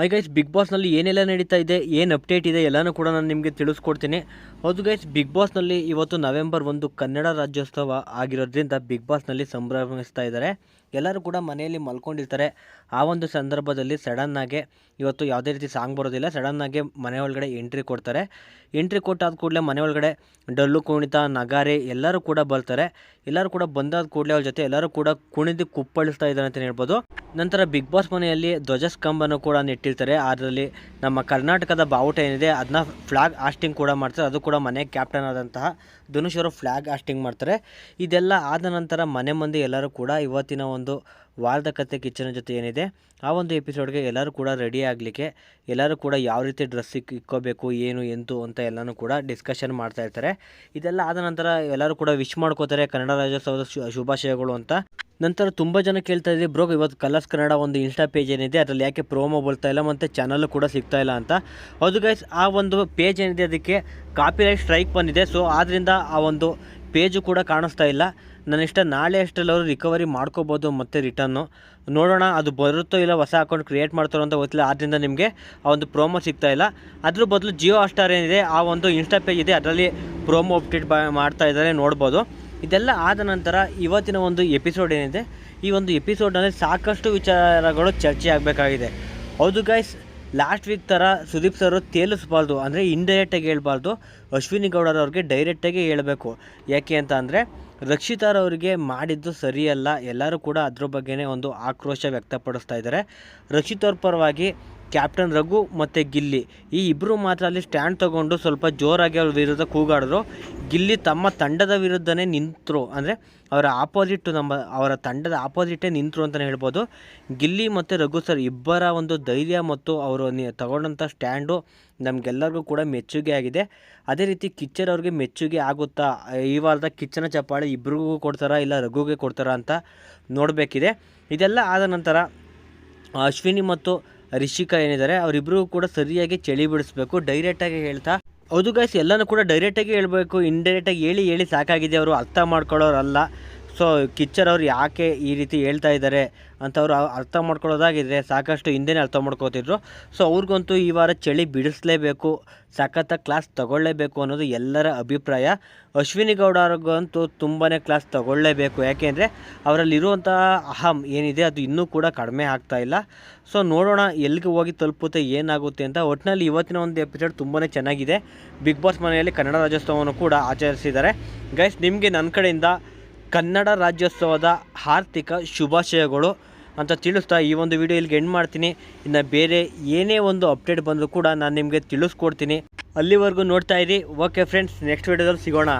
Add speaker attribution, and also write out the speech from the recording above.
Speaker 1: High guys big ಬಾಸ್ನಲ್ಲಿ ಏನೆಲ್ಲ ನಡೀತಾ ಇದೆ, ಏನು ಅಪ್ಡೇಟ್ ಇದೆ ಎಲ್ಲನೂ ಕೂಡ ನಾನು ನಿಮಗೆ ತಿಳಿಸ್ಕೊಡ್ತೀನಿ. ಹೌದು ಗೈಸ್ ಬಿಗ್ ಬಾಸ್ನಲ್ಲಿ ಇವತ್ತು ನವೆಂಬರ್ ಒಂದು ಕನ್ನಡ ರಾಜ್ಯೋತ್ಸವ ಆಗಿರೋದ್ರಿಂದ ಬಿಗ್ ಬಾಸ್ನಲ್ಲಿ ಸಂಭ್ರಮಿಸ್ತಾ ಇದ್ದಾರೆ. ಎಲ್ಲರೂ ಕೂಡ ಮನೆಯಲ್ಲಿ ಮಲ್ಕೊಂಡಿರ್ತಾರೆ. ಆ ಒಂದು ಸಂದರ್ಭದಲ್ಲಿ ಸಡನ್ನಾಗಿ ಇವತ್ತು ಯಾವುದೇ ರೀತಿ ಸಾಂಗ್ ಬರೋದಿಲ್ಲ. ಸಡನ್ನಾಗಿ ಮನೆ ಒಳಗಡೆ ಎಂಟ್ರಿ ಕೊಡ್ತಾರೆ. ಎಂಟ್ರಿ ಕೊಟ್ಟಾದ ಕೂಡಲೇ ಮನೆ ಒಳಗಡೆ ಡಲ್ಲು ಕುಣಿತ, ನಗಾರೆ ಎಲ್ಲರೂ ಕೂಡ ಬರ್ತಾರೆ. ಎಲ್ಲರೂ ಕೂಡ ಬಂದಾದ ಕೂಡಲೇ ಅವ್ರ ಜೊತೆ ಎಲ್ಲರೂ ಕೂಡ ಕುಣಿದು ಕುಪ್ಪಳಿಸ್ತಾ ಇದ್ದಾರೆ ಅಂತಲೇ ಹೇಳ್ಬೋದು. ನಂತರ ಬಿಗ್ ಬಾಸ್ ಮನೆಯಲ್ಲಿ ಧ್ವಜ ಸ್ಕಂಬನ್ನು ಕೂಡ ನೆಟ್ಟಿರ್ತಾರೆ ಅದರಲ್ಲಿ ನಮ್ಮ ಕರ್ನಾಟಕದ ಬಾವುಟ ಏನಿದೆ ಅದನ್ನ ಫ್ಲಾಗ್ ಆಸ್ಟಿಂಗ್ ಕೂಡ ಮಾಡ್ತಾರೆ. ಅದು ಕೂಡ ಮನೆ ಕ್ಯಾಪ್ಟನ್ ಆದಂತಹ ಧನುಷ್ ಅವರು ಫ್ಲಾಗ್ ಆಸ್ಟಿಂಗ್ ಮಾಡ್ತಾರೆ. ಇದೆಲ್ಲ ಆದ ನಂತರ ಮನೆ ಮಂದಿ ಎಲ್ಲರೂ ಕೂಡ ಇವತ್ತಿನ ಒಂದು ವಾರದ ಕತೆ ಕಿಚ್ಚನ ಜೊತೆ ಏನಿದೆ, ಆ ಒಂದು ಎಪಿಸೋಡ್ಗೆ ಎಲ್ಲರೂ ಕೂಡ ರೆಡಿ ಆಗಲಿಕ್ಕೆ, ಎಲ್ಲರೂ ಕೂಡ ಯಾವ ರೀತಿ ಡ್ರೆಸ್ ಇಕ್ಕೋಬೇಕು, ಏನು, ಎಂತು ಅಂತ ಎಲ್ಲನೂ ಕೂಡ ಡಿಸ್ಕಷನ್ ಮಾಡ್ತಾ ಇರ್ತಾರೆ. ಇದೆಲ್ಲ ಆದ ನಂತರ ಎಲ್ಲರೂ ಕೂಡ ವಿಶ್ ಮಾಡ್ಕೋತಾರೆ ಕನ್ನಡ ರಾಜ್ಯೋತ್ಸವದ ಶುಭಾಶಯಗಳು ಅಂತ. ನಂತರ ತುಂಬ ಜನ ಕೇಳ್ತಾ ಇದ್ದೀವಿ ಬ್ರೋ, ಇವತ್ತು ಕಲರ್ಸ್ ಕನ್ನಡ ಒಂದು ಇನ್ಸ್ಟಾ ಪೇಜ್ ಏನಿದೆ, ಅದರಲ್ಲಿ ಯಾಕೆ ಪ್ರೋಮೋ ಬರ್ತಾ ಇಲ್ಲ ಮತ್ತು ಚಾನಲ್ಲು ಕೂಡ ಸಿಗ್ತಾ ಇಲ್ಲ ಅಂತ. ಹೌದು ಗೈಸ್ ಆ ಒಂದು ಪೇಜ್ ಏನಿದೆ, ಅದಕ್ಕೆ ಕಾಪಿರೈಟ್ ಸ್ಟ್ರೈಕ್ ಬಂದಿದೆ. ಸೊ ಆದ್ದರಿಂದ ಆ ಒಂದು ಪೇಜು ಕೂಡ ಕಾಣಿಸ್ತಾ ಇಲ್ಲ. ನನ್ನ ಇಷ್ಟ, ನಾಳೆ ಅಷ್ಟರಲ್ಲಿ ಅವರು ರಿಕವರಿ ಮಾಡ್ಕೋಬೋದು ಮತ್ತು ರಿಟರ್ನು ನೋಡೋಣ, ಅದು ಬರುತ್ತೋ ಇಲ್ಲ ಹೊಸ ಅಕೌಂಟ್ ಕ್ರಿಯೇಟ್ ಮಾಡ್ತಾರೋ ಅಂತ ಗೊತ್ತಿಲ್ಲ. ಆದ್ದರಿಂದ ನಿಮಗೆ ಆ ಒಂದು ಪ್ರೋಮೋ ಸಿಗ್ತಾ ಇಲ್ಲ. ಅದ್ರ ಬದಲು ಜಿಯೋ ಹಾಸ್ಟಾರ್ ಏನಿದೆ, ಆ ಒಂದು ಇನ್ಸ್ಟಾ ಪೇಜ್ ಇದೆ. ಅದರಲ್ಲಿ ಪ್ರೋಮೋ ಅಪ್ಡೇಟ್ ಮಾಡ್ತಾ ಇದ್ದಾರೆ, ನೋಡ್ಬೋದು. ಇದೆಲ್ಲ ಆದ ನಂತರ ಇವತ್ತಿನ ಒಂದು ಎಪಿಸೋಡ್ ಏನಿದೆ, ಈ ಒಂದು ಎಪಿಸೋಡ್ನಲ್ಲಿ ಸಾಕಷ್ಟು ವಿಚಾರಗಳು ಚರ್ಚೆ ಆಗಬೇಕಾಗಿದೆ. ಹೌದು ಗೈಸ್ ಲಾಸ್ಟ್ ವೀಕ್ ಥರ ಸುದೀಪ್ ಸರ್ ತೇಲಿಸ್ಬಾರ್ದು, ಅಂದರೆ ಇಂಡೈರೆಕ್ಟಾಗಿ ಹೇಳ್ಬಾರ್ದು. ಅಶ್ವಿನಿ ಗೌಡರವ್ರಿಗೆ ಡೈರೆಕ್ಟಾಗಿ ಹೇಳಬೇಕು. ಯಾಕೆ ಅಂತ ಅಂದರೆ ರಕ್ಷಿತಾರವರಿಗೆ ಮಾಡಿದ್ದು ಸರಿಯಲ್ಲ, ಎಲ್ಲರೂ ಕೂಡ ಅದ್ರ ಬಗ್ಗೆನೇ ಒಂದು ಆಕ್ರೋಶ ವ್ಯಕ್ತಪಡಿಸ್ತಾ ಇದ್ದಾರೆ. ರಕ್ಷಿತ್ ಅವ್ರ ಪರವಾಗಿ ಕ್ಯಾಪ್ಟನ್ ರಘು ಮತ್ತು ಗಿಲ್ಲಿ. ಈ ಇಬ್ಬರು ಮಾತ್ರ ಅಲ್ಲಿ ಸ್ಟ್ಯಾಂಡ್ ತಗೊಂಡು ಸ್ವಲ್ಪ ಜೋರಾಗಿ ಅವ್ರ ವಿರುದ್ಧ ಕೂಗಾಡಿದ್ರು. ಗಿಲ್ಲಿ ತಮ್ಮ ತಂಡದ ವಿರುದ್ಧನೇ ನಿಂತರು. ಅಂದರೆ ಅವರ ಆಪೋಸಿಟ್ಟು ನಮ್ಮ, ಅವರ ತಂಡದ ಆಪೋಸಿಟೇ ನಿಂತರು ಅಂತಲೇ ಹೇಳ್ಬೋದು. ಗಿಲ್ಲಿ ಮತ್ತು ರಘು ಸರ್ ಇಬ್ಬರ ಒಂದು ಧೈರ್ಯ ಮತ್ತು ಅವರು ತಗೊಂಡಂಥ ಸ್ಟ್ಯಾಂಡು ನಮಗೆಲ್ಲರಿಗೂ ಕೂಡ ಮೆಚ್ಚುಗೆ ಆಗಿದೆ. ಅದೇ ರೀತಿ ಕಿಚ್ಚರ್ ಅವ್ರಿಗೆ ಮೆಚ್ಚುಗೆ ಆಗುತ್ತಾ? ಈ ವಾರದ ಕಿಚ್ಚನ ಚಪ್ಪಾಳೆ ಇಬ್ಬರಿಗೂ ಕೊಡ್ತಾರಾ ಇಲ್ಲ ರಘುಗೆ ಕೊಡ್ತಾರಾ ಅಂತ ನೋಡಬೇಕಿದೆ. ಇದೆಲ್ಲ ಆದ ನಂತರ ಅಶ್ವಿನಿ ಮತ್ತು ರಿಷಿಕಾ ಏನಿದ್ದಾರೆ, ಅವರಿಬ್ರು ಕೂಡ ಸರಿಯಾಗಿ ಚಳಿ ಬಿಡಿಸ್ಬೇಕು ಡೈರೆಕ್ಟಾಗಿ ಹೇಳ್ತಾ. ಹೌದು ಗಾಯ್ಸ್ ಎಲ್ಲನೂ ಕೂಡ ಡೈರೆಕ್ಟಾಗಿ ಹೇಳಬೇಕು ಇಂಡೈರೆಕ್ಟಾಗಿ ಹೇಳಿ ಹೇಳಿ ಸಾಕಾಗಿದೆ ಅವರು, ಅರ್ಥ ಮಾಡ್ಕೊಳ್ಳೋರಲ್ಲ. ಸೊ ಕಿಚ್ಚರ್ ಅವ್ರು ಯಾಕೆ ಈ ರೀತಿ ಹೇಳ್ತಾ ಇದ್ದಾರೆ ಅಂತ ಅವರು ಅರ್ಥ ಮಾಡ್ಕೊಳ್ಳೋದಾಗಿದ್ದರೆ ಸಾಕಷ್ಟು ಹಿಂದೆನೇ ಅರ್ಥ ಮಾಡ್ಕೋತಿದ್ರು. ಸೊ ಅವ್ರಿಗಂತೂ ಈ ವಾರ ಚಳಿ ಬಿಡಿಸಲೇಬೇಕು ಸಖತ್ತ ಕ್ಲಾಸ್ ತಗೊಳ್ಳೇಬೇಕು ಅನ್ನೋದು ಎಲ್ಲರ ಅಭಿಪ್ರಾಯ. ಅಶ್ವಿನಿ ಗೌಡ ಅವ್ರಿಗಂತೂ ತುಂಬಾ ಕ್ಲಾಸ್ ತಗೊಳ್ಳೇಬೇಕು. ಯಾಕೆಂದರೆ ಅವರಲ್ಲಿರುವಂಥ ಅಹಂ ಏನಿದೆ ಅದು ಇನ್ನೂ ಕೂಡ ಕಡಿಮೆ ಆಗ್ತಾ ಇಲ್ಲ. ಸೊ ನೋಡೋಣ ಎಲ್ಲಿಗೆ ಹೋಗಿ ತಲುಪುತ್ತೆ, ಏನಾಗುತ್ತೆ ಅಂತ. ಒಟ್ಟಿನಲ್ಲಿ ಇವತ್ತಿನ ಒಂದು ಎಪಿಸೋಡ್ ತುಂಬಾ ಚೆನ್ನಾಗಿದೆ. ಬಿಗ್ ಬಾಸ್ ಮನೆಯಲ್ಲಿ ಕನ್ನಡ ರಾಜ್ಯೋತ್ಸವವನ್ನು ಕೂಡ ಆಚರಿಸಿದ್ದಾರೆ. ಗೈಸ್ ನಿಮಗೆ ನನ್ನ ಕಡೆಯಿಂದ ಕನ್ನಡ ರಾಜ್ಯೋತ್ಸವದ ಆರ್ಥಿಕ ಶುಭಾಶಯಗಳು ಅಂತ ತಿಳಿಸ್ತಾ ಈ ಒಂದು ವಿಡಿಯೋ ಇಲ್ಲಿಗೆ ಎಂಡ್ ಮಾಡ್ತೀನಿ. ಇನ್ನು ಬೇರೆ ಏನೇ ಒಂದು ಅಪ್ಡೇಟ್ ಬಂದರೂ ಕೂಡ ನಾನು ನಿಮಗೆ ತಿಳಿಸ್ಕೊಡ್ತೀನಿ. ಅಲ್ಲಿವರೆಗೂ ನೋಡ್ತಾ ಇರಿ. ಓಕೆ ಫ್ರೆಂಡ್ಸ್ ನೆಕ್ಸ್ಟ್ ವಿಡಿಯೋದಲ್ಲಿ ಸಿಗೋಣ.